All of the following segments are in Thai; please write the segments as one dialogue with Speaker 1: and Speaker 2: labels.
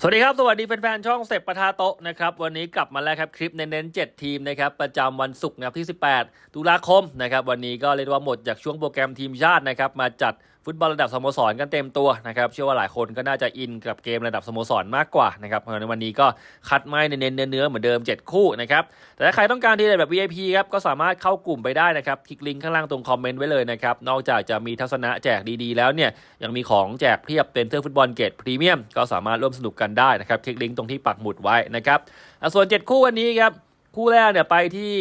Speaker 1: สวัสดีครับ สวัสดีแฟนๆ ช่องเสพปะทาโต๊ะนะครับ วันนี้กลับมาแล้วครับ คลิปเน้นๆ 7 ทีมนะครับ ประจำวันศุกร์นะครับที่ 18 ตุลาคมนะครับ วันนี้ก็เรียกว่าหมดจากช่วงโปรแกรมทีมชาตินะครับ มาจัด ฟุตบอลระดับสโมสรกันเต็มตัวนะครับเชื่อว่าหลายคนก็น่าจะอินกับเกมระดับสโมสรมากกว่านะครับเพราะฉะนั้นวันนี้ก็คัดไม่เน้นๆเนื้อเหมือนเดิม 7 คู่นะครับแต่ถ้าใครต้องการทีเด็ดแบบ VIP ครับก็สามารถเข้ากลุ่มไปได้นะครับคลิกลิงก์ข้างล่างตรงคอมเมนต์ไว้เลยนะครับนอกจากจะมีทัศนะแจกดีๆ แล้วเนี่ยยังมีของแจกเพียบเป็นเสื้อฟุตบอลเกรดพรีเมียมก็สามารถร่วมสนุกกันได้นะครับคลิกลิงก์ตรงที่ปักหมุดไว้นะครับอะส่วน 7 คู่วันนี้ครับคู่แรกเนี่ยไปที่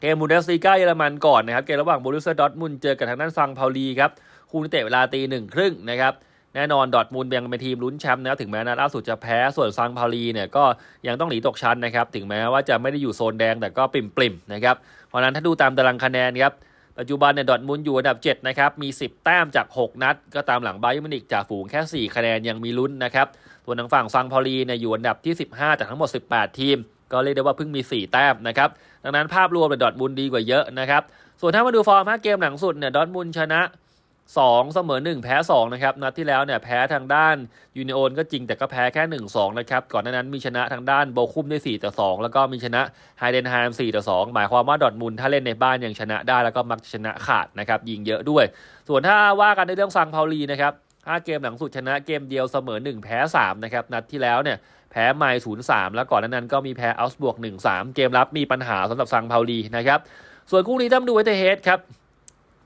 Speaker 1: เกมบูนเดสลีกาเยอรมันก่อนนะครับเกมระหว่างบูรุสเซอร์ดอทมุนเจอกับทางด้านซังพาลีครับ คู่นี้เตะเวลาตีหนึ่งครึ่งนะครับแน่นอนดอทมุนด์ยังเป็นทีมลุ้นแชมป์นะถึงแม้นัดล่าสุดจะแพ้ส่วนซังพาวลีเนี่ยก็ยังต้องหนีตกชั้นนะครับถึงแม้ว่าจะไม่ได้อยู่โซนแดงแต่ก็ปริ่มๆนะครับเพราะนั้นถ้าดูตามตารางคะแนนครับปัจจุบันเนี่ยดอทมุนด์อยู่อันดับ7นะครับมี 10 แต้มจาก 6 นัด ก็ตามหลังไบาเยิร์มินิกจากฝูงแค่ 4 คะแนนยังมีลุ้นนะครับส่วนทางฝั่งซังพาวลีเนี่ยอยู่อันดับที่ 15 จากทั้งหมด 18 ทีม ก็เรียกได้ว่าเพิ่งมี 4 แต้มนะครับดังนั้นภาพรวมเนี่ยดอทมุนด์ดีกว่าเยอะนะครับส่วนถ้ามาดูฟอร์ม5เกมหลังสุดเนี่ยดอทมุนด์ชนะ 2 เสมอ 1 แพ้ 2 นะครับ นัดที่แล้วเนี่ยแพ้ทางด้านยูเนโอนก็จริงแต่ก็แพ้แค่ 1-2 นะครับ ก่อนหน้านั้นมีชนะทางด้านโบคุมได้4ต่อ2 แล้วก็มีชนะไฮเดนไฮม์4ต่อ2 หมายความว่าดอทมุนด์ถ้าเล่นในบ้านยังชนะได้แล้วก็มักจะชนะขาดนะครับยิงเยอะด้วย ส่วนถ้าว่ากันในเรื่องซังพาวลีนะครับ5เกมหลังสุดชนะเกมเดียวเสมอ 1 แพ้ 3 นะครับ นัดที่แล้วเนี่ยแพ้ไมล์0-3แล้วก่อนน้านั้นก็มีแพ้อัลส์บวก1-3เกมรับมีปัญหาสำหรับซังพาวลีนะครับ ส่วนคู่นี้ต้องดูไวเทเฮดครับ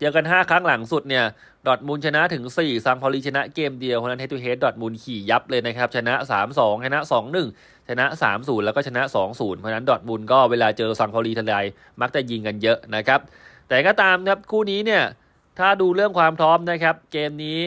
Speaker 1: เจอกัน 5 ครั้งหลังสุดเนี่ย ดอทมุนด์ชนะถึง 4 ซังพอลีชนะเกมเดียวเพราะนั้นเฮดทูเฮดดอทมุนด์ขี่ยับเลยนะครับ ชนะ 3-2 ชนะ 2-1 ชนะ 3-0 แล้วก็ชนะ 2-0 เพราะนั้นดอทมุนด์ก็เวลาเจอซังพอลีทีไรมักจะยิงกันเยอะนะครับ แต่ก็ตามนะครับคู่นี้เนี่ย ถ้าดูเรื่องความพร้อมนะครับ เกมนี้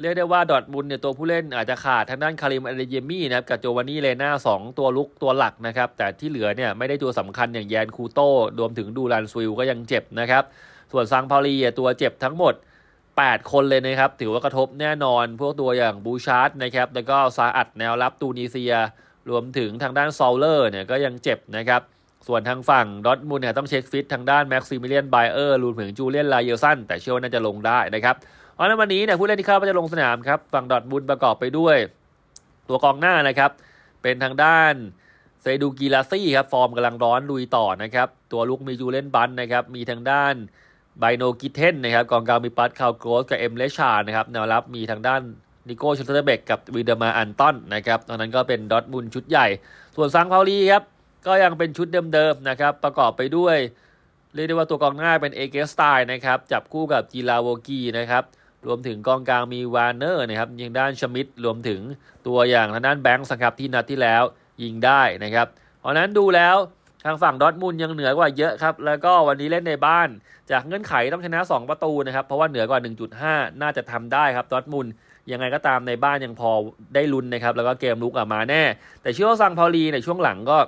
Speaker 1: เรียกได้ว่าดอทมุนด์เนี่ยตัวผู้เล่นอาจจะขาดทางด้านคาริมอเดเยมี่นะครับกับโจวานนี่เลน่าสองตัวลุกตัวหลักนะครับ แต่ที่เหลือเนี่ยไม่ได้ตัวสำคัญอย่างแยนคูโต้รวมถึงดูรันสวิลก็ยังเจ็บนะครับ ส่วนซังพาลีตัวเจ็บทั้งหมด 8 คนเลยนะครับ ถือว่ากระทบแน่นอน พวกตัวอย่างบูชาร์ดนะครับ แล้วก็ซาอัดแนวรับตูนิเซีย รวมถึงทางด้านซอลเลอร์เนี่ยก็ยังเจ็บนะครับ ส่วนทางฝั่งดอทมุนเนี่ยต้องเช็คฟิตทางด้านแม็กซิมิเลียนไบเออร์รวมถึงจูเลียนลาเยลสันแต่เชื่อว่าน่าจะลงได้นะครับเพราะนั้นวันนี้เนี่ยผู้เล่นที่เข้ามาจะลงสนามครับฝั่งดอทมุนประกอบไปด้วย ตัวกองหน้านะครับ เป็นทางด้านเซดูกีลาซี่ครับฟอร์มกำลังร้อนลุยต่อนะครับ ตัวลุกมีจูเลนบันนะครับ มีทางด้าน ไบโนกิเทนนะครับกองกลางมีปัตคาวโกรสกับเอ็มเลชานะครับแนวรับมีทางด้านนิโก้ชูเตอร์เบกกับวิเดมาอันตันนะครับตอนนั้นก็เป็นดอทมุนชุดใหญ่ ส่วนซังพาวลีครับก็ยังเป็นชุดเดิมๆนะครับประกอบไปด้วย เรียกได้ว่าตัวกองหน้าเป็นเอเกสไตล์นะครับจับคู่กับจีลาโวกีนะครับรวมถึงกองกลางมีวานเนอร์นะครับยิงด้านชมิดรวมถึงตัวอย่างทางด้านแบงค์สครับที่นัดที่แล้วยิงได้นะครับเพราะนั้นดูแล้ว ทางฝั่งดอทมุนด์ยังเหนือกว่าเยอะครับ แล้วก็วันนี้เล่นในบ้าน จากเงื่อนไขต้องชนะ 2 ประตูนะครับ เพราะว่าเหนือกว่า 1.5 น่าจะทำได้ครับดอทมุนด์ยังไงก็ตามในบ้านยังพอได้ลุ้นนะครับ แล้วก็เกมลุกออกมาแน่ แต่เชื่อว่าซังพาวลีในช่วงหลังก็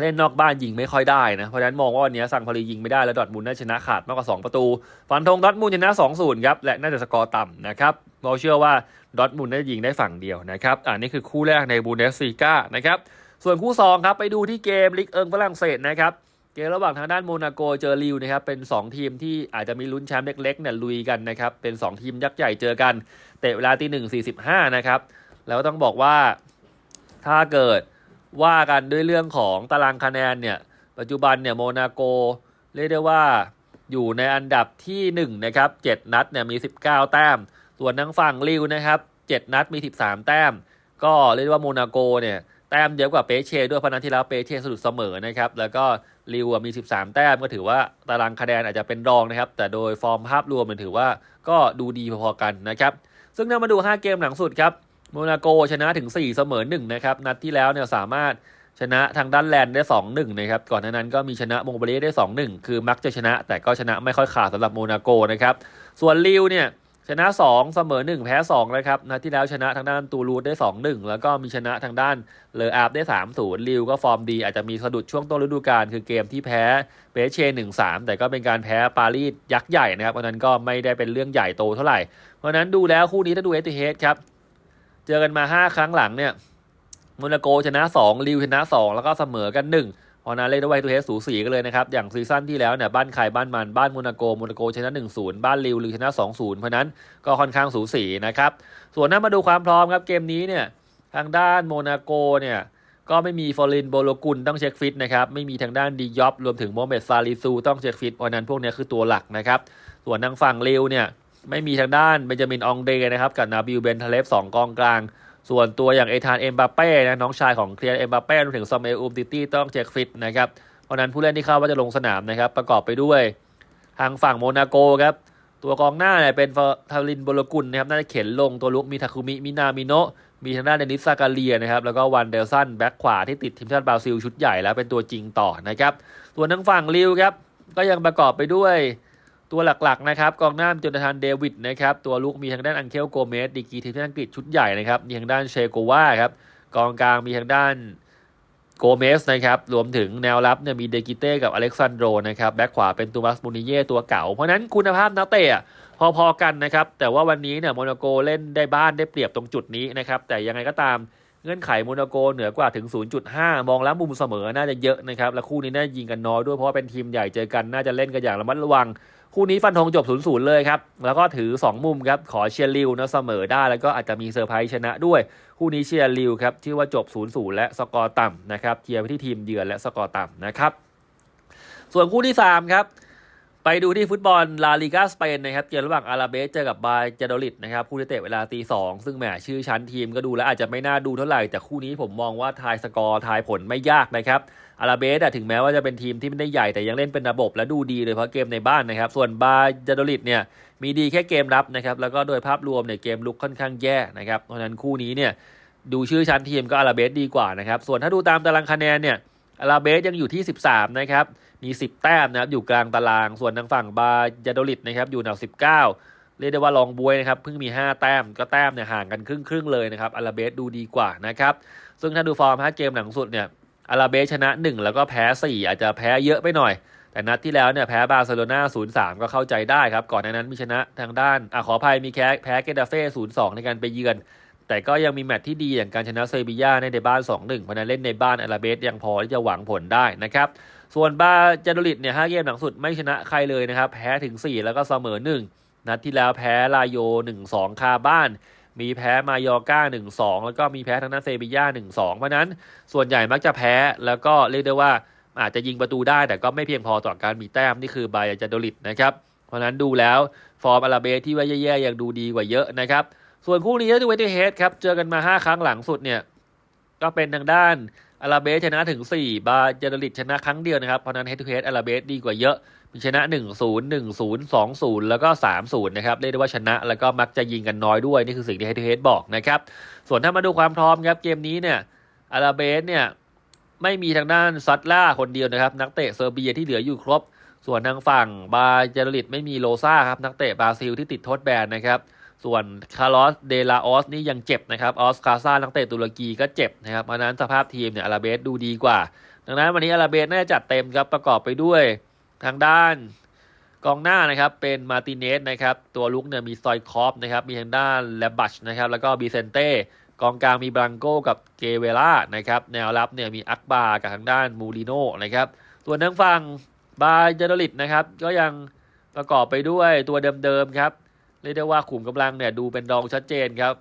Speaker 1: เล่นนอกบ้านยิงไม่ค่อยได้นะ เพราะฉะนั้นมองว่าวันนี้ซังพารียิงไม่ได้แล้วดอทมุนด์น่าชนะขาดมากกว่า 2 ประตู ฟันธงดอทมุนด์ชนะ 2-0ครับ และน่าจะสกอร์ต่ำนะครับ เราเชื่อว่าดอทมุนด์น่าจะยิงได้ฝั่งเดียวนะครับ อ่านี่คือคู่แรกในบูนเดสซีกานะครับ ส่วนคู่2ครับไปดูที่เกมลิกเอิงฝรั่งเศสนะครับเกมระหว่างทางด้านโมนาโกเจอริวนะครับเป็น 2 ทีมที่อาจจะมีลุ้นแชมป์เล็กๆเนี่ยลุยกันนะครับเป็น 2 ทีมยักษ์ใหญ่เจอกันเตะเวลาตีหนึ่งสี่สิบห้านะครับแล้วต้องบอกว่าถ้าเกิดว่ากันด้วยเรื่องของตารางคะแนนเนี่ยปัจจุบันเนี่ยโมนาโกเรียกได้ว่าอยู่ในอันดับที่1นะครับ7นัดเนี่ยมี 19 แต้ม ส่วนทางฝั่งลิวนะครับ7นัดมี 13 แต้ม ก็เรียกได้ว่าโมนาโกเนี่ย แต้มเยอะกว่าเปเช่ด้วยเพราะนัดที่แล้วเปเช่สะดุดเสมอนะครับแล้วก็ลิวมี 13 แต้มก็ถือว่าตารางคะแนนอาจจะเป็นรองนะครับ แต่โดยฟอร์มภาพรวมมันถือว่าก็ดูดีพอๆกันนะครับซึ่งถ้ามาดู 5 เกมหลังสุดครับโมนาโกชนะถึง 4 เสมอ1นะครับนัดที่แล้วเนี่ยสามารถชนะทางด้านแลนด์ได้ 2-1นะครับก่อนหน้านั้นก็มีชนะโมเบเล่ได้ 2-1 คือมักจะชนะ แต่ก็ชนะไม่ค่อยขาดสำหรับโมนาโกนะครับส่วนลิวเนี่ย ชนะ 2 เสมอ 1 แพ้2นะครับนัดที่แล้วชนะทางด้านตูรูดได้ 2-1 แล้วก็มีชนะทางด้านเลออาบได้ 3-0ลิวก็ฟอร์มดี อาจจะมีสะดุดช่วงต้นฤดูกาลคือเกมที่แพ้เปเช่1-3 แต่ก็เป็นการแพ้ปารีสยักษ์ใหญ่นะครับเพราะนั้นก็ไม่ได้เป็นเรื่องใหญ่โตเท่าไหร่ เพราะฉะนั้นดูแล้วคู่นี้ถ้าดูเอติเฮดครับเจอกันมา 5 ครั้งหลังเนี่ยโมนาโกชนะ 2 ลิวชนะ 2 แล้วก็เสมอกัน 1 เพราะนั้นเล่นด้วยตัวเฮสสูสีกันเลยนะครับ อย่างซีซั่นที่แล้วเนี่ยบ้านใครบ้านมันบ้านโมนาโกโมนาโกชนะ1-0 บ้านลิวลิวชนะ2-0 เพราะนั้นก็ค่อนข้างสูสีนะครับ ส่วนถ้ามาดูความพร้อมครับเกมนี้เนี่ยทางด้านโมนาโกเนี่ยก็ไม่มีฟอรินโบโลกุลต้องเช็คฟิตนะครับ ไม่มีทางด้านดียอปรวมถึงโมเมดซาลิซูต้องเช็คฟิตเพราะนั้นพวกนี้คือตัวหลักนะครับ ส่วนทางฝั่งเรวเนี่ยไม่มีทางด้านเบนจามินอองเดนะครับกับนาบิลเบนทเลฟสองกองกลาง ส่วนตัวอย่างเอธานเอ็มบาเป้นะน้องชายของเคลียร์เอ็มบาเป้รวมถึงซอมเอลอูมติตี้ต้องเช็คฟิตนะครับเพราะนั้นผู้เล่นที่เข้าว่าจะลงสนามนะครับประกอบไปด้วย ทางฝั่งโมนาโกครับตัวกองหน้าเนี่ยเป็นทารินโบลกุลนะครับน่าจะเข็นลงตัวลุกมีทาคุมิมินามิโนะมีทางด้านเดนิสซากาเลียนะครับแล้วก็วันเดลสันแบ็คขวาที่ติดทีมชาติบราซิลชุดใหญ่แล้วเป็นตัวจริงต่อนะครับส่วนทางฝั่งลิวครับก็ยังประกอบไปด้วย ตัวหลักๆนะครับกองหน้าจนทานเดวิดนะครับตัวลุกมีทางด้านอังเคลโกเมสดีกีทีมชาติอังกฤษชุดใหญ่นะครับมีทางด้านเชโกวาครับกองกลางมีทางด้านโกเมสนะครับรวมถึงแนวรับเนี่ยมีเดกิเต้กับอเล็กซานโดรนะครับแบ็คขวาเป็นตูมัสมูนิเย่ตัวเก่า เพราะฉะนั้นคุณภาพนักเตะพอๆกันนะครับแต่ว่าวันนี้เนี่ยโมนาโกเล่นได้บ้านได้เปรียบตรงจุดนี้นะครับแต่ยังไงก็ตามเงื่อนไขโมนาโกเหนือกว่าถึง 0.5 มองแล้วมุมเสมอน่าจะเยอะนะครับและคู่นี้น่ายิงกันน้อยด้วยเพราะว่าเป็นทีมใหญ่เจอกันน่าจะเล่นกันอย่างระมัดระวัง คู่นี้ฟันธงจบ0-0เลยครับ แล้วก็ถือ 2 มุมครับ ขอเชียร์ลิวนะเสมอได้ แล้วก็อาจจะมีเซอร์ไพรส์ชนะด้วย คู่นี้เชียร์ลิวครับ ชื่อว่าจบ0-0และสกอร์ต่ำนะครับเทียบไปที่ทีมเยือนและสกอร์ต่ำนะครับ ส่วนคู่ที่ 3 ครับ ไปดูที่ฟุตบอลลาลิกาสเปนนะครับเกมระหว่างอาราเบสเจอกับบาเจโดลิดนะครับคู่ที่เตะเวลาตีสองซึ่งแหมชื่อชั้นทีมก็ดูแล้วอาจจะไม่น่าดูเท่าไหร่ แต่คู่นี้ผมมองว่าทายสกอร์ทายผลไม่ยากนะครับอาราเบสอะถึงแม้ว่าจะเป็นทีมที่ไม่ได้ใหญ่แต่ยังเล่นเป็นระบบและดูดีเลยเพราะเกมในบ้านนะครับ ส่วนบาเจโดลิดเนี่ยมีดีแค่เกมรับนะครับแล้วก็โดยภาพรวมเนี่ยเกมลุกค่อนข้างแย่นะครับเพราะฉะนั้นคู่นี้เนี่ยดูชื่อชั้นทีมก็อาราเบสดีกว่านะครับส่วนถ้าดูตามตารางคะแนนเนี่ย อาราเบสยังอยู่ที่ 13 นะครับ มี 10 แต้มนะครับ อยู่กลางตาราง ส่วนทางฝั่งบาเจโดลิดนะครับ อยู่อันดับ 19 เรียกได้ว่าลองบวยนะครับ เพิ่งมี 5 แต้ม ก็แต้มเนี่ยห่างกันครึ่งครึ่งๆเลยนะครับอาราเบสดูดีกว่านะครับ ซึ่งถ้าดูฟอร์ม 5 เกมหลังสุดเนี่ยอาราเบสชนะ 1 แล้วก็แพ้ 4 อาจจะแพ้เยอะไปหน่อย แต่นัดที่แล้วเนี่ยแพ้บาร์เซโลนา0-3 ก็เข้าใจได้ครับ ก่อนหน้านั้นมีชนะทางด้านอะขออภัยมีแค่แพ้เกตาเฟ่0-2 ในการไปเยือน แต่ก็ยังมีแมตช์ที่ดีอย่างการชนะเซบีย่าในบ้าน 2-1เพราะนั้นเล่นในบ้านอาราเบสยังพอที่จะหวังผลได้นะครับส่วนบาจโดลิดเนี่ยห้าเกมหลังสุดไม่ชนะใครเลยนะครับ แพ้ถึง 4 แล้วก็เสมอ 1 นัดที่แล้วแพ้ลาโย 1-2 คาบ้าน มีแพ้มายอก้า 1-2 แล้วก็มีแพ้ทางด้นเซบีย่า 1-2 เพราะนั้นส่วนใหญ่มักจะแพ้แล้วก็เรียกได้ว่าอาจจะยิงประตูได้แต่ก็ไม่เพียงพอต่อการมีแต้มนี่คือบาจโดลิดนะครับ เพราะฉะนั้นดูแล้วฟอร์มอาราเบสที่ว่าแย่ๆยังดูดีกว่าเยอะนะครับ ส่วนคู่นี้ดูเวทีเฮดครับ เจอกันมา 5 ครั้งหลังสุดเนี่ย ก็เป็นทางด้านอาราเบสชนะถึง 4 บาเจเดลิตชนะครั้งเดียวนะครับ เพราะนั้นเฮดทูเฮดอาราเบสดีกว่าเยอะ มีชนะ 1 0 1 0 2 0 แล้วก็ 3 0 นะครับ เรียกได้ว่าชนะแล้วก็มักจะยิงกันน้อยด้วย นี่คือสิ่งที่เฮดทูเฮดบอกนะครับ ส่วนถ้ามาดูความพร้อมครับ เกมนี้เนี่ยอาราเบสเนี่ยไม่มีทางด้านซัตล่าคนเดียวนะครับ นักเตะเซอร์เบียที่เหลืออยู่ครบ ส่วนทางฝั่งบาเจเดลิตไม่มีโลซ่าครับนักเตะบราซิลที่ติดโทษแบนนะครับ ส่วนคาร์ลอสเดลาออสนี่ยังเจ็บนะครับออสคาซานักเตะตุรกีก็เจ็บนะครับเพราะนั้นสภาพทีมเนี่ยอาราเบสดูดีกว่า ดังนั้นวันนี้อาราเบสน่าจะจัดเต็มครับประกอบไปด้วยทางด้านกองหน้านะครับเป็นมาติเนสนะครับตัวลุกเนี่ยมีซอยคอฟนะครับมีทางด้านแลบัชนะครับแล้วก็บีเซนเต้กองกลางมีบรังโกกับเกเวล่านะครับแนวรับเนี่ยมีอักบากับทางด้านมูริโนนะครับส่วนทางฝั่งบาเจโดลิตนะครับก็ยังประกอบไปด้วยตัวเดิมๆครับ เรียกได้ว่าขุมกำลังเนี่ยดูเป็นรองชัดเจนครับ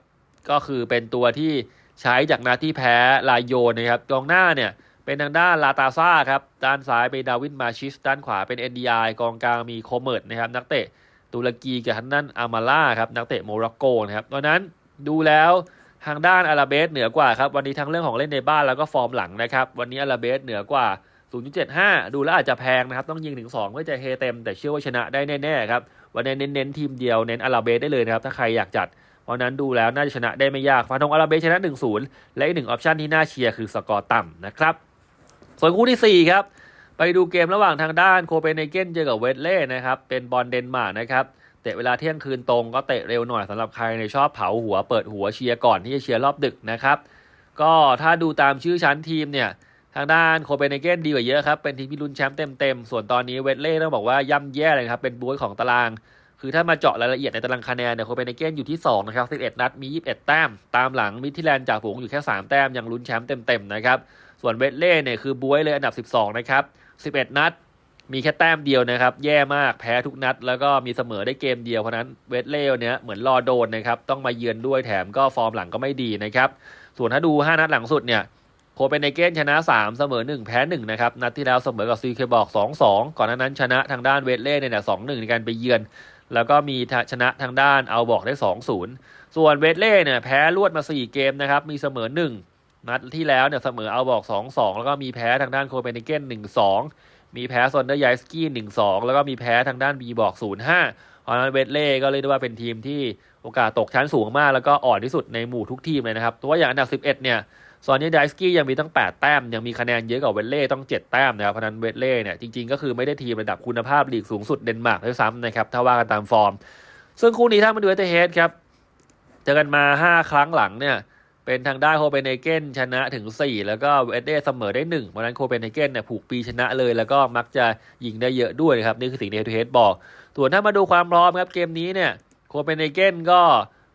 Speaker 1: ก็คือเป็นตัวที่ใช้จากนัดที่แพ้ลายโยนนะครับกองหน้าเนี่ยเป็นทางด้านลาตาซ่าครับ ด้านซ้ายเป็นดาวินมาชิส ด้านขวาเป็น NDI กองกลางมีโคเมิร์ดนะครับนักเตะตุรกีกับทางด้านอามาล่าครับนักเตะโมร็อกโกนะครับดังนั้นดูแล้วทางด้านอาราเบสเหนือกว่าครับวันนี้ทั้งเรื่องของเล่นในบ้านแล้วก็ฟอร์มหลังนะครับวันนี้อาราเบสเหนือกว่า 0.75 ดูแล้วอาจจะแพงนะครับต้องยิงถึง2เพื่อจะเฮเต็มแต่เชื่อว่าชนะได้แน่ๆครับ วันนี้เน้นๆทีมเดียวเน้นอาราเบสได้เลยนะครับ ถ้าใครอยากจัด เพราะนั้นดูแล้วน่าจะชนะได้ไม่ยากฟันธงอาราเบสชนะ 1-0 และอีกหนึ่งออปชันที่น่าเชียร์คือสกอร์ต่ำนะครับ ส่วนคู่ที่ 4 ครับ ไปดูเกมระหว่างทางด้านโคเปนเฮเกนเจอกับเวสเล่นะครับเป็นบอลเดนมาร์กนะครับเตะเวลาเที่ยงคืนตรงก็เตะเร็วหน่อยสำหรับใครในชอบเผาหัวเปิดหัวเชียร์ก่อนที่จะเชียร์รอบดึกนะครับก็ถ้าดูตามชื่อชั้นทีมเนี่ย ทางด้านโคเปนเฮเกนดีกว่าเยอะครับ เป็นทีมที่ลุ้นแชมป์เต็มๆ ส่วนตอนนี้เวสเล่ต้องบอกว่าย่ำแย่เลยครับ เป็นบู๊ของตาราง คือถ้ามาเจาะรายละเอียดในตารางคะแนนเนี่ยโคเปนเฮเกนอยู่ที่ 2 นะครับ 11 นัดมี 21 แต้ม ตามหลังมิดทิแลนด์จากฝูงอยู่แค่ 3 แต้ม ยังลุ้นแชมป์เต็มๆ นะครับ ส่วนเวสเล่เนี่ยคือบู๊เลยอันดับ 12 นะครับ 11 นัด มีแค่แต้มเดียวนะครับ แย่มาก แพ้ทุกนัด แล้วก็มีเสมอได้เกมเดียว เพราะนั้นเวสเล่เนี่ยเหมือนรอโดนนะครับ ต้องมาเยือนด้วยแถมก็ฟอร์มหลังก็ไม่ดีนะครับ ส่วนถ้าดู 5 นัดหลังสุดเนี่ย คเปนเฮเกนชนะ 3 เสมอ 1 แพ้ 1 นะครับ นัดที่แล้วเสมอกับซีเคบอก 2-2 ก่อนหน้านั้นชนะทางด้านเวทเล่เนี่ย2-1ในการไปเยือน แล้วก็มีชนะทางด้านเอาบอกได้ 2-0 ส่วนเวทเล่เนี่ยแพ้รวดมา 4 เกมนะครับ มีเสมอ 1 นัดที่แล้วเนี่ยเสมอเอาบอก 2-2 แล้วก็มีแพ้ทางด้านโคเปนเฮเกน1-2 มีแพ้ซอนเดอร์ไยสกี้1-2 แล้วก็มีแพ้ทางด้านบีบอก 0-5 เพราะฉะนั้นเวทเล่ก็เรียกได้ว่าเป็นทีมที่โอกาสตกชั้นสูงมาก แล้วก็อ่อนที่สุดในหมู่ทุกทีมเลยนะครับ ตัวอย่างอันดับ 11 เนี่ย ซอนนี่ไดสกี้ยังมีตั้ง 8 แต้ม ยังมีคะแนนเยอะกว่าเวทเล่ต้อง 7 แต้มนะครับเพราะนั้นเวทเล่เนี่ยจริงๆ ก็คือไม่ได้ทีมระดับคุณภาพลีกสูงสุดเดนมาร์กด้วยซ้ำนะครับถ้าว่ากันตามฟอร์ม ซึ่งคู่นี้ถ้ามาดูเอเตเฮดครับเจอกันมา 5 ครั้งหลังเนี่ยเป็นทางด้านโคเปนเฮเกนชนะถึง 4 แล้วก็เวทเล่เสมอได้1เพราะนั้นโคเปนเฮเกนเนี่ยผูกปีชนะเลย แล้วก็มักจะยิงได้เยอะด้วยนะครับนี่คือสิ่งที่เอเตเฮดบอกส่วนถ้ามาดูความพร้อมครับเกมนี้เนี่ยโคเปนเฮเกนก็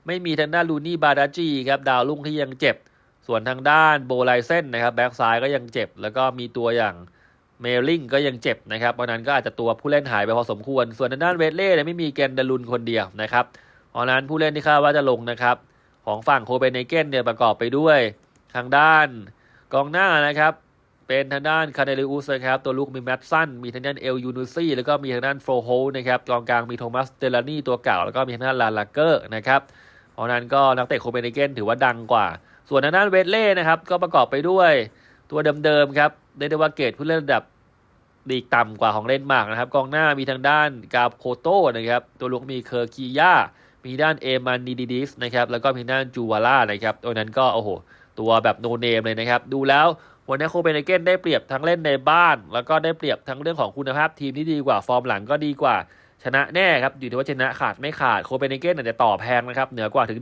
Speaker 1: ไม่มีทางด้านลูนี่บาดาจีครับดาวรุ่งที่ยังเจ็บ ส่วนทางด้านโบไลเซนนะครับแบ็กซ้ายก็ยังเจ็บ แล้วก็มีตัวอย่างเมลลิงก็ยังเจ็บนะครับ เพราะนั้นก็อาจจะตัวผู้เล่นหายไปพอสมควร ส่วนทางด้านเวทเล่เนี่ยไม่มีแกนดารุนคนเดียวนะครับเพราะนั้นผู้เล่นที่คาดว่าจะลงนะครับ ของฝั่งโคเปนเฮเกนเนี่ยประกอบไปด้วยทางด้านกองหน้านะครับ เป็นทางด้านคาเนลิอุสนะครับ ตัวลูกมีแมตสันมีทางด้านเอลยูนูซี่แล้วก็มีทางด้านโฟโฮนะครับกองกลางมีโทมัสเดลานี่ตัวเก่า แล้วก็มีทางด้านลาลาเกอร์นะครับเพราะนั้นก็นักเตะโคเปนเฮเกนถือว่าดังกว่า ส่วนทางด้านเวทเล่นะครับ ก็ประกอบไปด้วยตัวเดิมๆครับเรียกได้ว่าเกรดผู้เล่นระดับดีต่ำกว่าของเล่นมากนะครับ กองหน้ามีทางด้านกาโคโต้นะครับ ตัวลุกมีเคอร์คียามีด้านเอมันนีดิดิสนะครับ แล้วก็มีด้านจูวาร่านะครับตัวนั้นก็โอ้โห ตัวแบบโนเนมเลยนะครับ ดูแล้ววันนี้โคเปนเฮเกนได้เปรียบทั้งเล่นในบ้าน แล้วก็ได้เปรียบทั้งเรื่องของคุณภาพทีมที่ดีกว่าฟอร์มหลังก็ดีกว่า ชนะแน่ครับอยู่ที่ว่าชนะขาดไม่ขาดโคเปนเกนอาจจะต่อแพงนะครับเหนือกว่าถึง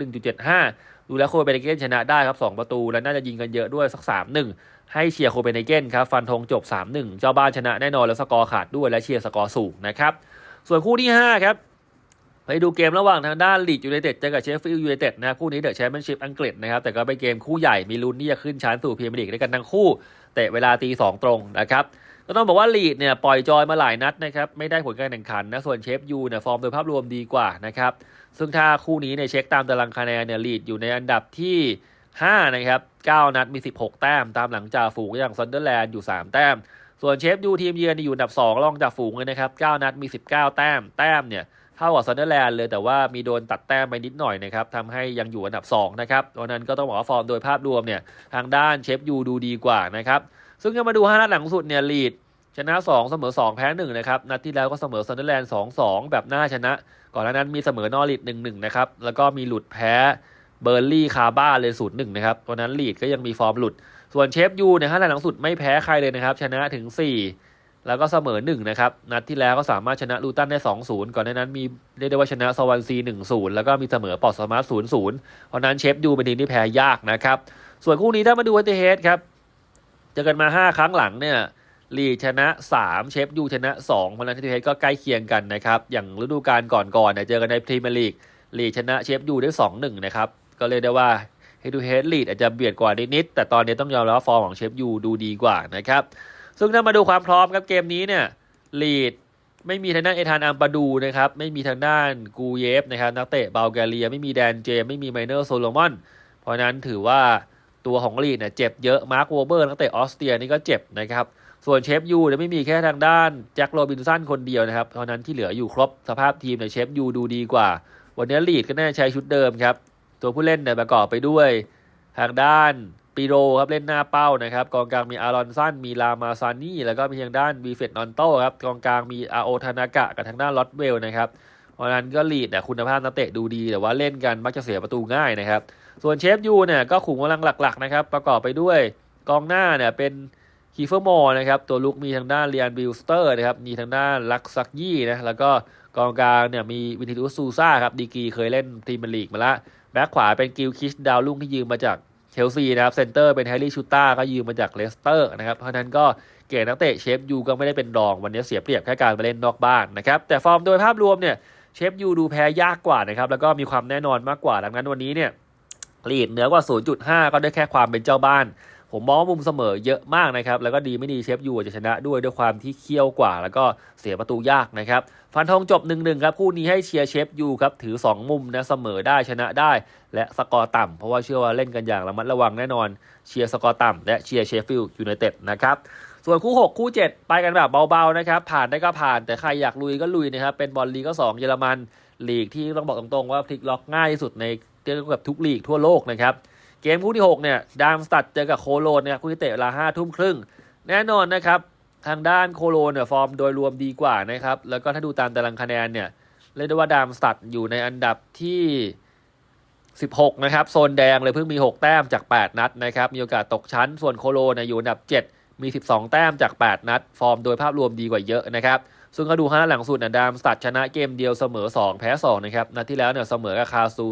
Speaker 1: 1.75ดูแล้วโคเปนเฮเกนชนะได้ครับ2ประตู และน่าจะยิงกันเยอะด้วยสัก 3-1 ให้เชียร์โคเปนเฮเกนครับฟันธงจบ 3-1 เจ้าบ้านชนะแน่นอนแล้วสกอร์ขาดด้วยและเชียร์สกอร์สูงนะครับส่วนคู่ที่ 5 ครับไปดูเกมระหว่างทางด้านลีดยูไนเต็ดเจอกับเชฟฟิลด์ยูไนเต็ดนะครับคู่นี้เดอะแชมเปี้ยนชิพอังกฤษนะครับแต่ก็เป็นเกมคู่ใหญ่มีลุ้นที่จะขึ้นชั้นสู่พรีเมียร์ลีกด้วยกันทั้งคู่เตะเวลาตีสองตรงนะครับ ก็ต้องบอกว่าลีดเนี่ยปล่อยจอยมาหลายนัดนะครับไม่ได้ผลการแข่งขันนะส่วนเชฟยูเนี่ยฟอร์มโดยภาพรวมดีกว่านะครับซึ่งถ้าคู่นี้เนี่ยเช็คตามตารางคะแนนเนี่ยลีดอยู่ในอันดับที่ 5 นะครับ 9 นัดมี 16 แต้ม ตามหลังจากฝูงอย่างซันเดอร์แลนด์อยู่ 3 แต้ม ส่วนเชฟยูทีมเยือนอยู่อันดับ 2 รองจากฝูงเลยนะครับ 9 นัดมี 19 แต้ม แต้มเนี่ยเท่ากับซันเดอร์แลนด์เลยแต่ว่ามีโดนตัดแต้มไปนิดหน่อยนะครับทำให้ยังอยู่อันดับ 2 นะครับเพราะนั้นก็ต้องบอกว่าฟอร์มโดยภาพรวมเนี่ยทางด้านเชฟยูดูดีกว่านะครับ ซึ่งก็มาดู5นัดหลังสุดเนี่ยลีดชนะ 2 เสมอ 2 แพ้1นะครับนัดที่แล้วก็เสมอซันเดอร์แลนด์2-2 แบบน่าชนะ ก่อนหน้านั้นมีเสมอนอริด1-1 นะครับ แล้วก็มีหลุดแพ้เบอร์ลี่คาบ้าเลย0-1นะครับตอนนั้นลีดก็ยังมีฟอร์มหลุด ส่วนเชฟยูเนี่ยห้านัดหลังสุดไม่แพ้ใครเลยนะครับ ชนะถึง 4 แล้วก็เสมอ1นะครับนัดที่แล้วก็สามารถชนะลูตันได้ 2-0 ก่อนหน้านั้นมีเรียกได้ว่าชนะสวอนซี1-0 แล้วก็มีเสมอปอร์สมาร์ท0-0เพราะนั้นเชฟยูเป็นทีมที่แพ้ยากนะครับส่วนคู่นี้ถ้ามาดูวันเตเฮดครับ เจอกันมา 5 ครั้งหลังเนี่ยลีชนะ 3 เชฟยูชนะ2เพราะนั้นที่เทสก็ใกล้เคียงกันนะครับ อย่างฤดูกาลก่อนๆเนี่ยเจอกันในพรีเมียร์ลีกลีชนะเชฟยูได้ 2-1 นะครับ ก็เลยได้ว่าเฮดูเฮดลีดอาจจะเบียดกว่านิดๆแต่ตอนนี้ต้องยอมรับว่าฟอร์มของเชฟยูดูดีกว่านะครับ ซึ่งถ้ามาดูความพร้อมครับเกมนี้เนี่ยลีดไม่มีทางด้านเอธานอัมปาดูนะครับ ไม่มีทางด้านกูเยฟนะครับนักเตะเบลแกเรีย ไม่มีแดนเจมไม่มีไมเนอร์โซโลมอน เพราะนั้นถือว่า ตัวของลีดเนี่ยเจ็บเยอะ มาร์ควเบอร์นักเตะออสเตรียนี่ก็เจ็บนะครับ ส่วนเชฟยูเนี่ยไม่มีแค่ทางด้านแจ็คโรบินสันคนเดียวนะครับเพรานั้นที่เหลืออยู่ครบสภาพทีมเนี่ยเชฟยูดูดีกว่า วันนี้ลีดก็น่าใช้ชุดเดิมครับ ตัวผู้เล่นเนี่ยประกอบไปด้วย ทางด้านปีโรครับเล่นหน้าเป้านะครับกองกลางมีอารอนสันมีลามาซานี่แล้วก็มีทางด้านวีเฟตนอนโต้ครับกองกลางมีอาโอทานากะกับทางด้านลอตเวลนะครับเพราะฉะนั้นก็ลีดแต่คุณภาพนักเตะดูดีแต่ว่าเล่นกันมักจะเสียประตูง่ายนะครับ ส่วนเชฟยูเนี่ยก็ขุมกำลังหลัก ๆ นะครับ ประกอบไปด้วยกองหน้าเนี่ยเป็นคีเฟอร์มอร์นะครับ ตัวลุกมีทางด้านเรียนบิลสเตอร์นะครับ มีทางด้านลักซักยี่นะ แล้วก็กองกลางเนี่ยมีวินทิตุสซูซ่าครับดีกีเคยเล่นพรีมียร์ลีกมาละแบ็คขวาเป็นกิลคิชดาวลุ่งที่ยืมมาจากเชลซีนะครับเซนเตอร์เป็นแฮร์รี่ชูต้าก็ยืมมาจากเลสเตอร์นะครับ เพราะนั้นก็เกรดนักเตะเชฟยูก็ไม่ได้เป็นรองวันนี้เสียเปรียบแค่การไปเล่นนอกบ้านนะครับ แต่ฟอร์มโดยภาพรวมเนี่ยเชฟยูดูแพ้ยากกว่านะครับแล้วก็มีความแน่นอนมากกว่าดังนั้นวันนี้เนี่ย ลีดเหนือกว่า 0.5 ก็ได้แค่ความเป็นเจ้าบ้าน ผมมองว่ามุมเสมอเยอะมากนะครับ แล้วก็ดีไม่ดีเชฟยูจะชนะด้วยด้วยความที่เคี่ยวกว่า แล้วก็เสียประตูยากนะครับ ฟันทองจบ1นึครับคู่นี้ให้เชียร์เชฟยูครับถือ 2 มุมนะเสมอได้ชนะได้ และสกอร์ต่ำเพราะว่าเชื่อว่าเล่นกันอย่างระมัดระวังแน่นอนเชียร์สกอร์ต่ำและเชียร์เชฟฟิลด์ยูไนเต็ดนะครับส่วนคู่ 6 คู่ 7 ไปกันแบบเบาๆนะครับผ่านได้ก็ผ่านแต่ใครอยากลุยก็ลุยนะครับเป็นบอลลีกก็ 2 เยอรมันลีกที่ต้องบอกตรงๆว่าพลิกล็อกง่ายที่สุดใน เทียบกับทุกลีกทั่วโลกนะครับเกมคู่ที่ 6 เนี่ยดามสตัดเจอกับโคโลนเนี่ยคู่ที่เตะเวลาห้าทุ่มครึ่ง แน่นอนนะครับ ทางด้านโคโลนเนี่ยฟอร์มโดยรวมดีกว่านะครับ แล้วก็ถ้าดูตามตารางคะแนนเนี่ยเรียกได้ว่าดามสตัดอยู่ในอันดับที่ 16 นะครับ โซนแดงเลยเพิ่งมี 6 แต้มจาก 8 นัดนะครับ มีโอกาสตกชั้น ส่วนโคโลนเนี่ยอยู่อันดับ 7 มี 12 แต้มจาก 8 นัด ฟอร์มโดยภาพรวมดีกว่าเยอะนะครับ ซึ่งก็ดูห้าหลังสุดนะดามสตัดชนะเกมเดียวเสมอ 2 แพ้ 2 นะครับ นัดที่แล้วเนี่ยเสมอกับคาซู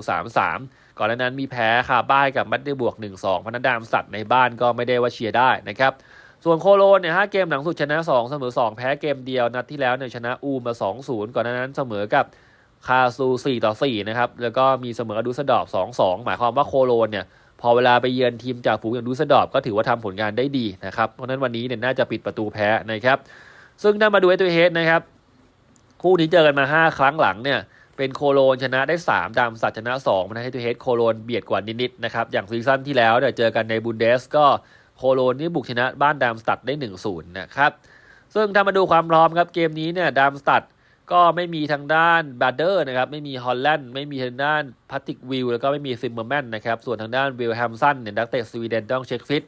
Speaker 1: 3-3 ก่อนหน้านั้นมีแพ้คาบ้ายกับมัดได้บวก 1-2เพราะนั้นดามสตัดในบ้านก็ไม่ได้ว่าเชียร์ได้นะครับส่วนโคโลนเนี่ยห้าเกมหลังสุดชนะ 2 เสมอ 2 แพ้เกมเดียว นัดที่แล้วเนี่ยชนะอูมา 2-0 ก่อนหน้านั้นเสมอกับคาซู 4 ต่อ 4 นะครับ แล้วก็มีเสมอดูสดอบ 2-2 หมายความว่าโคโลนเนี่ยพอเวลาไปเยือนทีมจากฝูงอย่างดูสดอบก็ถือว่าทำผลงานได้ดีนะครับ เพราะนั้นวันนี้เนี่ยน่าจะปิดประตูแพ้นะครับ ซึ่งถ้ามาดูไอ้ตัวเฮดนะครับ คู่นี้เจอกันมา 5 ครั้งหลังเนี่ยเป็นโคโลนชนะได้3ดามสัตชนะ2มันให้ตัวเฮดโคโลนเบียดกว่านิดๆนะครับอย่างซีซั่นที่แล้วเนี่ยเจอกันในบุนเดสก็โคโลนนี่บุกชนะบ้านดามสตัดได้ 1-0นะครับซึ่งถ้ามาดูความพร้อมครับเกมนี้เนี่ยดามสตัดก็ไม่มีทางด้านบาเดอร์นะครับไม่มีฮอลแลนด์ไม่มีทางด้านพัตติกวิลแล้วก็ไม่มีซิมเมอร์แมนนะครับส่วนทางด้านวิลแฮมสันเนี่ยนักเตะสวีเดนต้องเช็คฟิต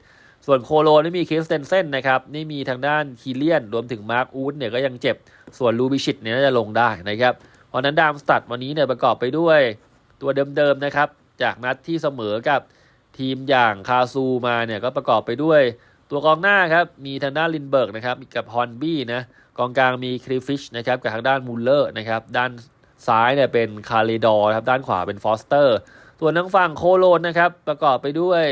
Speaker 1: ส่วนโคโลนไม่มีคริสเตนเซนนะครับไม่มีทางด้านคีเลียน รวมถึงมาร์คอูดเนี่ยก็ยังเจ็บ ส่วนลูบิชิตเนี่ยน่าจะลงได้นะครับเพราะนั้นดามสตัดวันนี้เนี่ยประกอบไปด้วยตัวเดิมๆนะครับ จากนัดที่เสมอกับทีมอย่างคาซูมาเนี่ยก็ประกอบไปด้วยตัวกองหน้าครับมีทางด้านลินเบิร์กนะครับกับฮอนบี้นะกองกลางมีคริฟิชนะครับกับทางด้านมูลเลอร์นะครับด้านซ้ายเนี่ยเป็นคาริดอร์ครับด้านขวาเป็นฟอสเตอร์ส่วนทางฝั่งโคโลนนะครับประกอบไปด้วย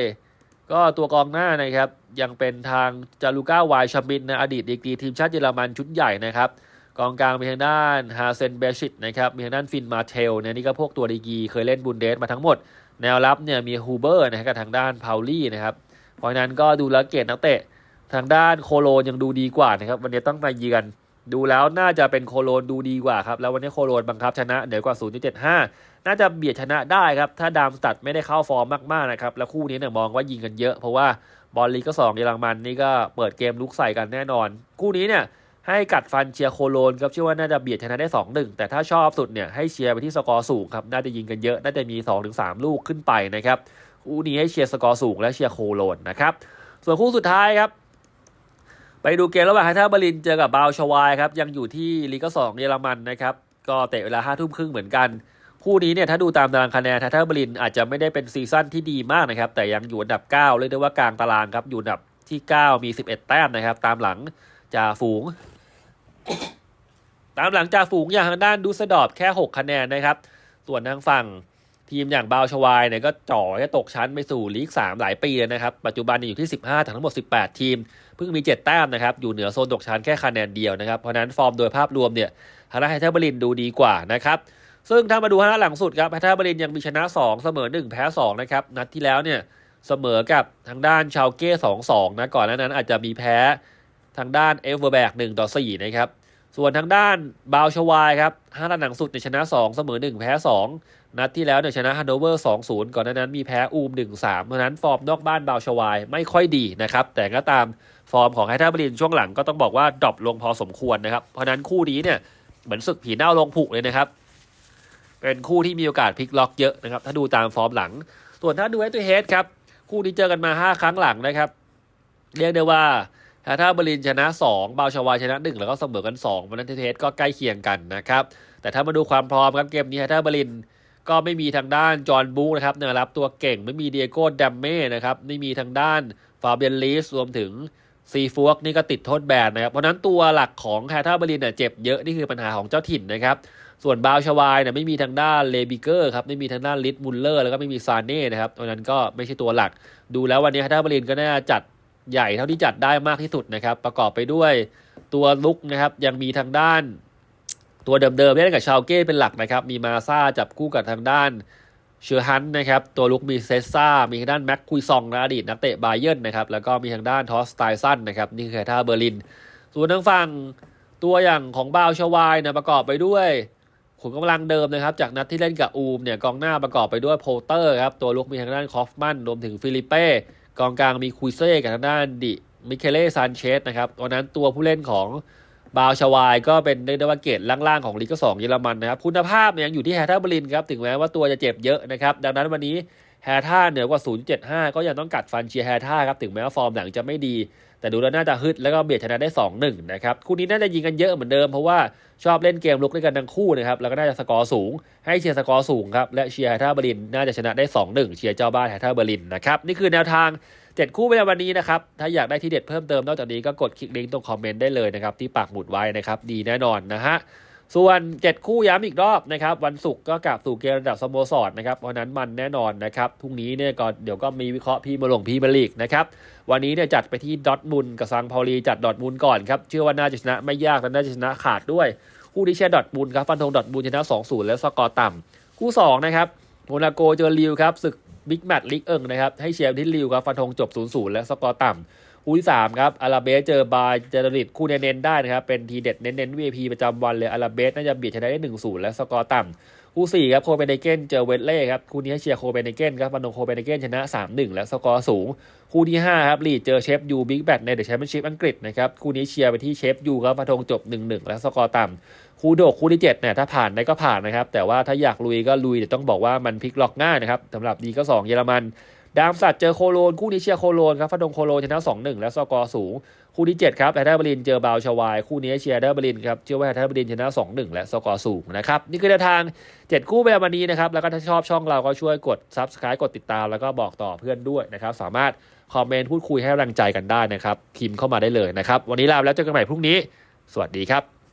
Speaker 1: ก็ตัวกองหน้านะครับ ยังเป็นทางจารุก้าวายชามินนะอดีตดีกรีทีมชาติเยอรมันชุดใหญ่นะครับ กองกลางมีทางด้านฮาเซนเบชิตนะครับมีทางด้านฟินมาเทลเนี่ยนี่ก็พวกตัวดีกรีเคยเล่นบุนเดสมาทั้งหมด แนวรับเนี่ยมีฮูเบอร์นะครับกับทางด้านพาวลี่นะครับเพราะนั้นก็ดูแลเกตนักเตะทางด้านโคโลนยังดูดีกว่านะครับวันนี้ต้องมาเยือนดูแล้วน่าจะเป็นโคโลนดูดีกว่าครับแล้ววันนี้โคโลนบังคับชนะเหนือกว่า 0.75 น่าจะเบียดชนะได้ครับ ถ้าดามสตัดไม่ได้เข้าฟอร์มมากๆนะครับ แล้วคู่นี้เนี่ยมองว่ายิงกันเยอะ เพราะว่าบอลลีกก็2เยอรมันนี่ก็เปิดเกมลุกใส่กันแน่นอน คู่นี้เนี่ยให้กัดฟันเชียร์โคโลนครับเชื่อว่าน่าจะเบียดชนะได้2-1แต่ถ้าชอบสุดเนี่ยให้เชียร์ไปที่สกอร์สูงครับน่าจะยิงกันเยอะ น่าจะมี 2-3 ลูกขึ้นไปนะครับคู่นี้ให้เชียร์สกอร์สูงและเชียร์โคโลนนะครับส่วนคู่สุดท้ายครับไปดูเกมระหว่างไฮท่าบรินเจอกับบาวชวายครับยังอยู่ที่ลีกสองเยอรมันนะครับก็เตะเวลาห้าทุ่มครึ่งเหมือนกัน คู่นี้เนี่ยถ้าดูตามตารางคะแนนไฮท่าบรินอาจจะไม่ได้เป็นซีซั่นที่ดีมากนะครับ แต่ยังอยู่อันดับ 9 เรียกได้ว่ากลางตารางครับ อยู่อันดับที่ 9 มี 11 แต้มนะครับ ตามหลังจ่าฝูง ตามหลังจ่าฝูงอย่างทางด้านดูสดอบแค่ 6 คะแนนนะครับ ส่วนทางฝั่งทีมอย่างบาวชวายเนี่ยก็จ่อจะตกชั้นไปสู่ลีก 3 หลายปีเลยนะครับ ปัจจุบันอยู่ที่ 15จากทั้งหมด 18 ทีม เพิ่งมี 7 แต้มนะครับ อยู่เหนือโซนตกชั้นแค่คะแนนเดียวนะครับ เพราะนั้นฟอร์มโดยภาพรวมเนี่ยฮาราไฮเทอร์บรินดูดีกว่านะครับ ซึ่งถ้ามาดูฮาราหลังสุดครับไฮเทอร์บรินยังมีชนะ 2 เสมอ 1 แพ้ 2 นะครับ นัดที่แล้วเนี่ยเสมอกับทางด้านชาวเก้2-2นะ ก่อนหน้านั้นอาจจะมีแพ้ทางด้านเอเวอร์แบก1ต่อ4นะครับ ส่วนทางด้านบาวชวายครับห้านัดหลังสุดเนี่ยชนะ2เสมอ1แพ้2นัดที่แล้วเนี่ยชนะฮันโนเวอร์2-0ก่อนหน้านั้นมีแพ้อูม1-3เพราะนั้นฟอร์มนอกบ้านบาวชวายไม่ค่อยดีนะครับ แต่ก็ตามฟอร์มของไฮท่าบรินช่วงหลังก็ต้องบอกว่าดรอปลงพอสมควรนะครับ เพราะฉะนั้นคู่นี้เนี่ยเหมือนศึกผีเน่าลงผุเลยนะครับ เป็นคู่ที่มีโอกาสพลิกล็อกเยอะนะครับถ้าดูตามฟอร์มหลัง ส่วนถ้าดูไอตัวเฮดครับคู่นี้เจอกันมา 5 ครั้งหลังนะครับ เรียกได้ว่าถ้าถ้าบรินชนะ 2 บาวชวาชนะ 1 แล้วก็เสมอกัน2วันนั้นเทสก็ใกล้เคียงกันนะครับ แต่ถ้ามาดูความพร้อมครับเกมนี้ถ้าบรินก็ไม่มีทางด้านจอห์นบูนะครับเนยรับตัวเก่งไม่มีเดียโก้ดัมเม่นะครับไม่มีทางด้านฟาเบียนลีสรวมถึงซีฟวกนี่ก็ติดโทษแบนนะครับ เพราะฉะนั้นตัวหลักของแฮท่าบรินเนี่ยเจ็บเยอะ นี่คือปัญหาของเจ้าถิ่นนะครับ ส่วนบาวชวายเนี่ยไม่มีทางด้านเลบิเกอร์ครับไม่มีทางด้านลิทมุลเลอร์แล้วก็ไม่มีซานเน่นะครับเพราะฉะนั้นก็ไม่ใช่ตัวหลัก ดูแล้ววันนี้แฮท่าบรินก็น่าจัดใหญ่เท่าที่จัดได้มากที่สุดนะครับ ประกอบไปด้วยตัวลุกนะครับยังมีทางด้านตัวเดิมๆเล่นกับชาวเก้เป็นหลักนะครับ มีมาซาจับคู่กับทางด้านเชอร์ฮันต์นะครับ ตัวลุกมีเซซ่า มีทางด้านแม็กคุยซองนะอดีตนักเตะบาเยิร์นนะครับ แล้วก็มีทางด้านทอสไตซันนะครับ นี่คือแคท่าเบอร์ลิน ส่วนทางฝั่งตัวอย่างของบาวชวายนะประกอบไปด้วย ขุนกำลังเดิมนะครับ จากนัดที่เล่นกับอูมเนี่ยกองหน้าประกอบไปด้วยโพเตอร์ครับ ตัวลุกมีทางด้านคอฟมันรวมถึงฟิลิเป้กองกลางมีคุยเซ่กับทางด้านดิมิเคเล่ซานเชสนะครับวันนั้นตัวผู้เล่นของบาวชวายก็เป็นเรียกได้ว่าเกรดล่างๆของลีกสองเยอรมันนะครับ คุณภาพเนี่ยยังอยู่ที่แฮท่าเบอร์ลินครับ ถึงแม้ว่าตัวจะเจ็บเยอะนะครับ ดังนั้นวันนี้แฮท่าเหนือกว่า 0.75 ก็ยังต้องกัดฟันเชียร์แฮท่าครับ ถึงแม้ว่าฟอร์มหลังจะไม่ดี แต่ดูแล้วน่าจะฮึดแล้วก็เบียดชนะได้ 2-1 นะครับ คู่นี้น่าจะยิงกันเยอะเหมือนเดิมเพราะว่าชอบเล่นเกมลุกด้วยกันทั้งคู่นะครับ แล้วก็น่าจะสกอร์สูง ให้เชียร์สกอร์สูงครับ และเชียร์ไฮท่าเบอร์ลินน่าจะชนะได้ 2-1 เชียร์เจ้าบ้านไฮท่าเบอร์ลินนะครับ นี่คือแนวทาง 7 คู่ในวันนี้นะครับ ถ้าอยากได้ที่เด็ดเพิ่มเติมนอกจากนี้ก็กดคลิกลิงก์ตรงคอมเมนต์ได้เลยนะครับที่ปากหมุดไว้นะครับ ดีแน่นอนนะฮะ ส่วน 7 คู่ย้ำอีกรอบนะครับ วันศุกร์ก็กลับสู่เกมระดับสโมสรนะครับเพราะนั้นมันแน่นอนนะครับพรุ่งนี้เนี่ยก็เดี๋ยวก็มีวิเคราะห์พี่มาลงพี่มาลีกนะครับวันนี้เนี่ยจัดไปที่ดอทมุนกับซังพาวลีจัดดอทมุนก่อนครับเชื่อว่าน่าจะชนะไม่ยากและน่าจะชนะขาดด้วย คู่ที่เชียร์ดอทมุนครับฟันธงดอทมุนชนะ2-0และสกอร์ต่ำคู่2นะครับโมนาโกเจอริวครับศึกบิ๊กแมตช์ลีกเอิงนะครับให้เชียร์ที่ริวครับฟันธงจบ0-0และสกอร์ต่ำ คู่ที่สามครับอาราเบสเจอบาเจอริตคู่เน้นๆได้นะครับ เป็นทีเด็ดเน้นๆ VIP ประจำวันเลยอาราเบสน่าจะเบียดชนะได้1-0 และสกอร์ต่ำคู่สี่ครับโคเปนเฮเกนเจอเวสเล่ครับคู่นี้เชียร์โคเปนเฮเกนครับฟันงโคเปนเฮเกนชนะ 3-1 และสกอร์สูง คู่ที่5ครับลีดเจอเชฟยูบิ๊กแบทในเดอะแชมเปี้ยนชิพอังกฤษนะครับคู่นี้เชียร์ไปที่เชฟยูครับฟันธงจบ 1-1 และสกอร์ต่ำคู่โดกคู่ที่7เนี่ยถ้าผ่านได้ก็ผ่านนะครับ แต่ว่าถ้าอยากลุยก็ลุยแต่ต้องบอกว่ามันพลิกล็อกง่ายนะครับสำหรับดีก็2เยอรมัน ดามสัตว์เจอโคโลนคู่นี้เชียร์โคโลนครับฟันธงโคโลนชนะ2-1และสกอร์สูง คู่ที่7ครับแฮร์ท่าเบอร์ลินเจอบาวชวาย คู่นี้เชียร์แฮร์ท่าเบอร์ลินครับเชื่อว่าแฮร์ท่าเบอร์ลินชนะ2-1และสกอร์สูงนะครับนี่คือแนวทาง7คู่แบบวันนี้นะครับแล้วก็ถ้าชอบช่องเราก็ช่วยกด Subscribe กดติดตามแล้วก็บอกต่อเพื่อนด้วยนะครับสามารถคอมเมนต์พูดคุยให้กำลังใจกันได้นะครับพิมพ์เข้ามาได้เลยนะครับวันนี้ลาไปแล้วเจอกันใหม่พรุ่งนี้ สวัสดีครับ